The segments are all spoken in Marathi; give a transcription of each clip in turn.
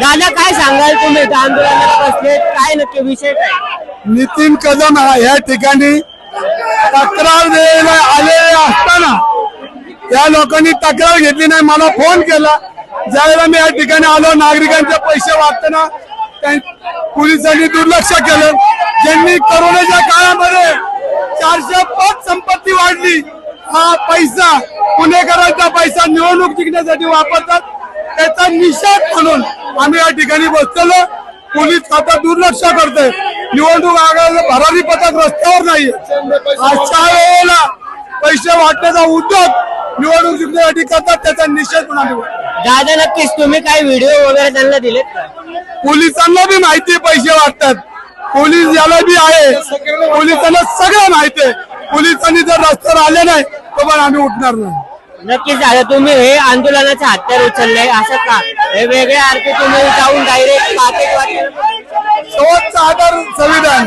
दादा काय सांगाल तुम्ही? आंदोलनाला बसले काय नक्की विषय काय? नितीन कदम हा या ठिकाणी तक्रार द्यायला आले असताना त्या लोकांनी तक्रार घेतली नाही मला फोन केला. ज्यावेळेला मी या ठिकाणी आलो नागरिकांचे पैसे वाटताना त्या- पोलिसांनी दुर्लक्ष केलं. ज्यांनी करोनाच्या काळामध्ये चारशे पाच संपत्ती वाढली हा पैसा पुणेकरांचा पैसा निवडणूक जिंकण्यासाठी वापरतात. त्याचा निषेध म्हणून आम्ही या ठिकाणी बसलेलो. पोलीस खाता दुर्लक्ष करते निवडणूक आयोगाचं भरारी पथक रस्त्यावर नाही अशा वेळेला पैसे वाटण्याचा उद्योग निवडणूक जिंकण्यासाठी करतात त्याचा निषेध करतो. दादा नक्कीच तुम्ही काय व्हिडिओ वगैरे त्यांना दिलेत का? पोलिसांना बी माहिती पैसे वाटतात. पोलीस याला बी आहे. पोलिसांना सगळं माहिती आहे. पोलिसांनी जर रस्त्यावर आले नाही तर पण आम्ही उठणार नाही. नक्कीच आहे तुम्ही हे आंदोलनाचं हत्यार उचललंय असं का? हे वेगळ्या अर्थ तुम्ही जाऊन डायरेक्ट शेवटचा आधार संविधान.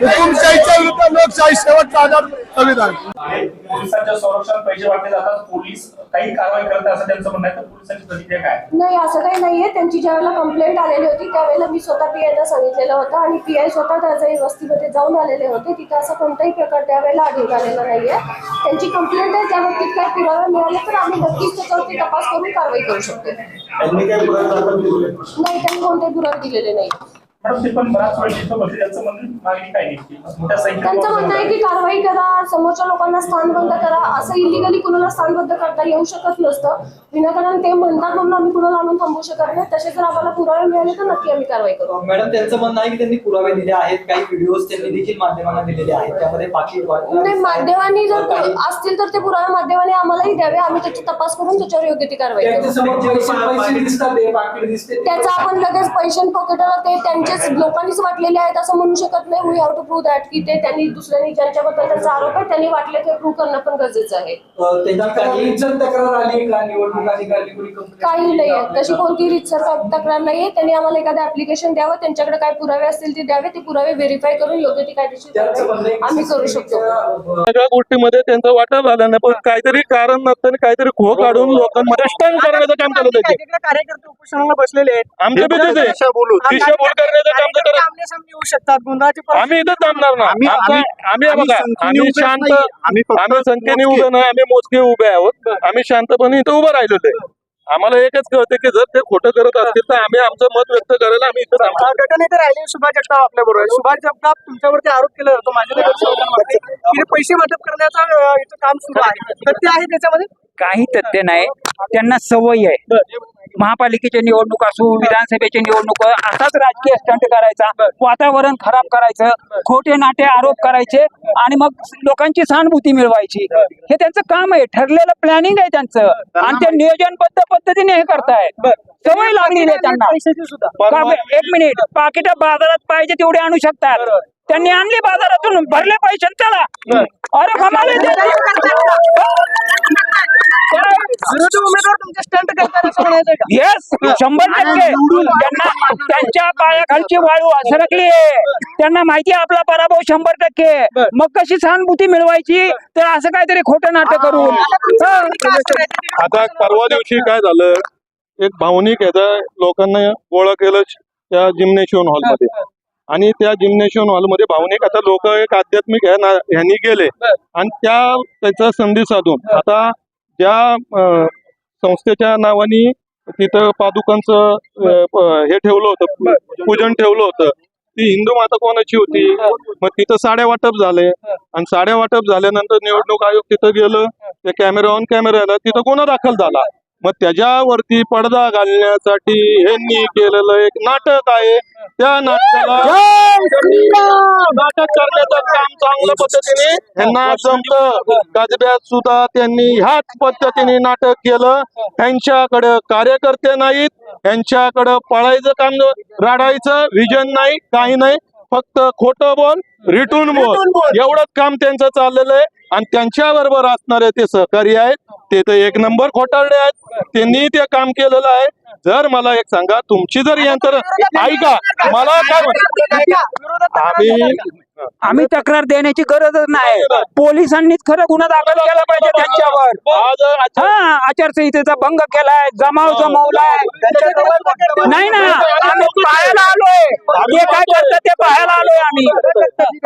हुकुमशाहीच्या विरुद्ध लोकशाही शेवटचा आधार संविधान. आहे पोलिसांच्या संरक्षण पैसे वाटले जातात. पोलीस काही कारवाई करत असं त्यांचं म्हणणं आहे तर पोलिसांची प्रतिक्रिया काय? नाही असं काही नाहीये. त्यांची ज्यावेळेला कंप्लेंट आलेली होती त्यावेळेला मी स्वतः पी आयला सांगितलेलं होतं आणि पी आय स्वतः त्याच्याही वस्तीमध्ये जाऊन आलेले होते. तिथे असं कोणताही प्रकार त्यावेळेला आढळून आलेला नाहीये. त्यांची कंप्लेंट आहे त्या बाबतीत काय पुरावा मिळाले तर आम्ही नक्कीच त्याच्यावरती तपास करून कारवाई करू शकतो. नाही. त्यांनी कोणतेही पुरावे दिलेले नाही मॅडम ते पण बराच वेळ तिथं बसले त्यांचं म्हणणं मागणी काय नेमकी मोठ्या त्यांचं म्हणणं आहे की संख्येत कारवाई करा समोरच्या लोकांना स्थानबद्ध करा असं इलिगली कुणाला स्थानबद्ध करता येऊ शकत नसतं. विनाकारण ते म्हणतात म्हणून आम्ही कुणाला आणून थांबवू शकत नाही. तसे जर आम्हाला पुरावे मिळाले तर नक्की आम्ही कारवाई करू मॅडम त्यांचं म्हणणं आहे की त्यांनी पुरावे दिले आहेत काही व्हिडिओज त्यांनी देखील माध्यमांना दिलेले आहेत. त्यामध्ये पाकिट नाही माध्यमांनी जर असतील तर ते पुरावे माध्यमांनी आम्हालाही द्यावे. आम्ही त्याची तपास करून त्याच्यावर योग्य ती कारवाई करू. त्यांच्यासमोर पैसे पैसे दिसतात ते पाकिट दिसते त्याचा आपण लगेच पैसे पकडला ते त्यांचेच लोकांनीच वाटलेले आहेत असं म्हणू शकत नाही. We have to prove that की ते त्यांनी दुसऱ्यांनी ज्यांच्याबद्दल त्यांचा आरोप आहे त्यांनी वाटले ते प्रूव्ह करणं पण गरजेचं आहे. काही तक्रार आली का? निवडणूक अधिकारी कोणी complaint काही केली नाही का? आहे. तशी कोणती रीतसर तक्रार नाहीये. त्यांनी आम्हाला एखादं ऍप्लिकेशन द्यावं त्यांच्याकडे काय पुरावे असतील ते द्यावे ते पुरावे व्हेरीफाय करून योग्य ती कायदेशीर आहे आम्ही करू शकतो. सगळ्या गोष्टीमध्ये त्यांचा वाटा झाला नाही पण काहीतरी कारण नसताना काहीतरी खो काढून लोकांमध्ये करण्याचं काम आहे कार्यकर्ते उपोषणाला बसलेले आहेत. आमच्या बी तिथे दिशाभूल करण्याचं तर सामने येऊ शकतात गोंधळाची आम्ही इथं थांबणार ना. आम्ही- आम्ही- आम्ही आम्ही बघा संख्येने आम्ही शांत नाहीये. आम्ही फक्त आम्ही संख्येने मोजके. उभे नाही आम्ही मोजके उभे आहोत. आम्ही शांतपणे इथं उभं राहिलेलो आहे आम्हाला एकच कळते की जर ते खोटं करत असतील तर आम्ही आमचं मत व्यक्त करायला आम्ही इथं थांबतो गटनेते राहिले सुभाष जगताप आपल्या बरोबर सुभाष जगताप तुमच्यावरती आरोप केला जातो माझ्या पैसे वाटप करण्याचं अं, इथं काम सुरू आहे. सत्य आहे त्याच्यामध्ये? काही तथ्य नाही. त्यांना सवय आहे. महापालिकेच्या निवडणूक असो विधानसभेच्या निवडणूक असाच राजकीय स्टंट करायचा. वातावरण खराब करायचं खोटे नाटे आरोप करायचे आणि मग लोकांची सहानुभूती मिळवायची. हे त्यांचं काम आहे. ठरलेलं प्लॅनिंग आहे त्यांचं. आणि ते नियोजनबद्ध पद्धतीने हे करतायत सवय लागलेली आहे त्यांना. एक मिनिट पाकिट बाजारात पाहिजे तेवढे आणू शकतात. त्यांनी आणली बाजारातून. भरले पैसे चला. अरे. विरोधी उमेदवार तुमचे स्टंट करतात असं म्हणायचं का? येस शंभर टक्के. त्यांना त्यांच्या पायाखालची वाळू सरकली त्यांना माहिती आहे आपला पराभव शंभर टक्के. मग कशी सहानुभूती मिळवायची? तर असं काहीतरी खोटं नाटक करून. हं. आता परवा दिवशी काय झालं? एक भावनिक ह्याचा लोकांना गोळा केलं त्या जिम्नेशियम हॉलमध्ये. आणि त्या जिम्नेशियम हॉलमध्ये भावनिक आता लोक एक आध्यात्मिक ह्या ना- ह्यांनी गेले. आणि त्या त्याचा संधी साधून. आता त्या संस्थेच्या नावाने तिथं पादुकांचं हे ठेवलं होतं पूजन ठेवलं होतं. ती हिंदू माता कोणाची होती? मग तिथं साड्या वाटप झाले. आणि साड्या वाटप झाल्यानंतर निवडणूक आयोग तिथं गेलं. ते कॅमेरा ऑन कॅमेरा आला. तिथं गुन्हा दाखल झाला. मग त्याच्यावरती पडदा घालण्यासाठी ह्यांनी केलेलं एक नाटक आहे. त्या नाटकाला नाटक करण्याचं काम चांगल्या पद्धतीने ह्यांना जमत. गजब्यात सुद्धा त्यांनी ह्याच पद्धतीने नाटक केलं. त्यांच्याकडे कार्यकर्ते नाहीत. यांच्याकडे पळायचं काम राडायचं विजन नाही काही नाही. फक्त खोटं बोल. रिटून बोल. एवढंच काम त्यांचं चाललेलं आहे. आणि त्यांच्या बरोबर असणारे ते सहकारी आहेत ते तर एक नंबर खोटारडे आहेत. त्यांनी ते काम केलेलं आहे. जर मला एक सांगा तुमची जर यंत्रणा ऐका मला काय आम्ही आम्ही तक्रार देण्याची गरजच नाही. पोलिसांनीच खरं गुन्हा दाखल केला पाहिजे त्यांच्यावर. हा आचारसंहितेचा भंग केलाय जमाव जमवलाय. नाही ना आम्ही पाहायला आलोय. ते काय करतात ते पाहायला आलोय आम्ही.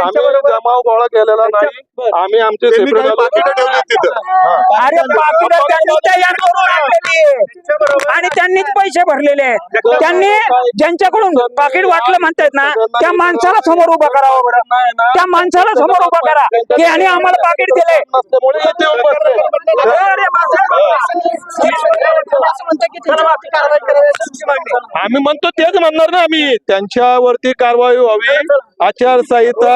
आम्ही जमाव गोळा केलेला नाही आम्ही आमचे अरे पाकिट त्यांनी तयार करून आणलेली आहे. आणि त्यांनीच पैसे भरलेले आहेत. त्यांनी ज्यांच्याकडून पाकिट वाटलं म्हणतात ना त्या माणसाला समोर उभं करावं त्या माणसाला समोर उभं करा. की आणि आम्हाला पाकिट दिले नसल्यामुळे इथे येऊन बसले. अरे असं म्हणतात की त्यांच्यावरती कारवाई करावी अशी तुमची मागणी आहे. आम्ही म्हणतो तेच म्हणणार ना आम्ही. त्यांच्यावरती कारवाई व्हावी. आचारसंहिता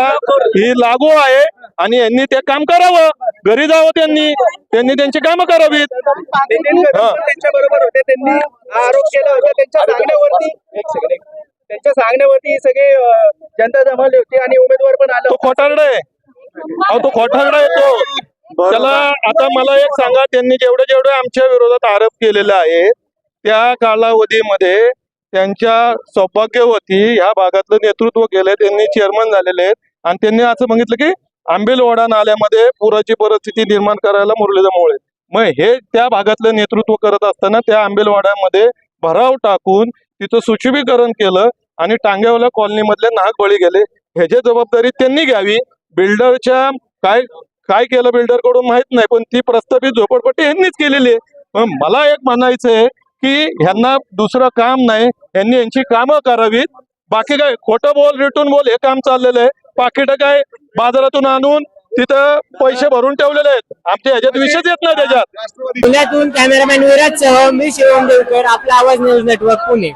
ही लागू आहे. आणि यांनी ते काम करावं. घरी जावं त्यांनी. त्यांनी त्यांची कामं करावीत. हा. त्यांच्या बरोबर होते. त्यांनी आरोप केला होता. त्यांच्या सांगण्यावरती एक सेकंड एक सेकंड. त्यांच्या सांगण्यावरती हे सगळे जनता जमवली होती आणि उमेदवार पण आला तो खोटारडा आहे. अहो तो खोटारडा आहे तो. त्याला आता मला एक सांगा. त्यांनी जेवढे जेवढे आमच्या विरोधात आरोप केलेले आहेत त्या कालावधीमध्ये त्यांच्या सौभाग्यवती ह्या भागातलं नेतृत्व केलंय त्यांनी चेअरमन झालेले आहेत. आणि त्यांनी असं बघितलं की आंबेलवाडा नाल्यामध्ये पुराची परिस्थिती निर्माण करायला मुरलीधरमुळे मग हे त्या भागातलं नेतृत्व करत असताना त्या आंबेलवाड्यामध्ये भराव टाकून तिथं सुशुभीकरण केलं आणि टांगेवाला कॉलनीमधले नाग बळी गेले. ह्याची जबाबदारी त्यांनी घ्यावी. बिल्डरच्या काय काय केलं बिल्डरकडून माहीत नाही पण ती प्रस्थापित झोपडपट्टी यांनीच केलेली आहे. मला एक म्हणायचं आहे की ह्यांना दुसरं काम नाही. यांनी यांची कामं करावीत. बाकी काय खोटं बोल रिटून बोल हे काम चाललेलं आहे. पाकिटं काय बाजारातून आणून तिथं पैसे भरून ठेवलेले आहेत. आमच्या ह्याच्यात विषयच येत नाही त्याच्यात. पुण्यातून कॅमेरामॅन विराज सह मी शिवम देवकर आपला आवाज न्यूज नेटवर्क पुणे.